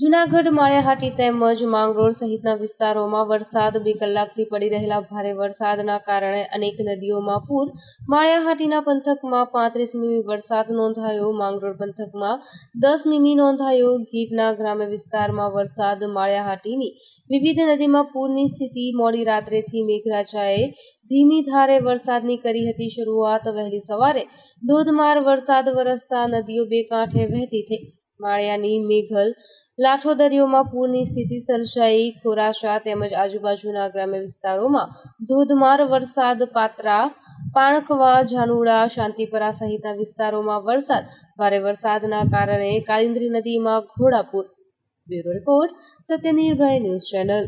જૂનાગઢ, માળિયાહાટી તેમજ માંગરોળ સહિતના વિસ્તારોમાં વરસાદ બે કલાકથી પડી રહેલા ભારે વરસાદના કારણે અનેક નદીઓમાં પૂર. માળિયાહાટીના પંથકમાં પાંત્રીસ મીમી વરસાદ નોંધાયો. માંગરોળ પંથકમાં દસ મીમી નોંધાયો. ગીરના ગ્રામ્ય વિસ્તારમાં વરસાદ માળિયાહાટીની. વિવિધ નદીમાં પૂરની સ્થિતિ મોડી રાત્રેથી મેઘરાજાએ ધીમી ધારે વરસાદની કરી હતી શરૂઆત વહેલી સવારે. ધોધમાર વરસાદ વરસતા નદીઓ બે કાંઠે વહેતી થઈ. માળિયાની મેઘલ લાઠો દરિયોમાં પૂરની સ્થિતિ સર્જાઈ. ખોરાશા તેમજ આજુબાજુના ગ્રામ્ય વિસ્તારોમાં ધોધમાર વરસાદ પાત્રા પાણકવા જાનુડા શાંતિપરા સહિતના વિસ્તારોમાં વરસાદ. ભારે વરસાદના કારણે કાલિન્દ્રી નદીમાં ઘોડાપૂર. Bureau report Satyanirbhay news channel.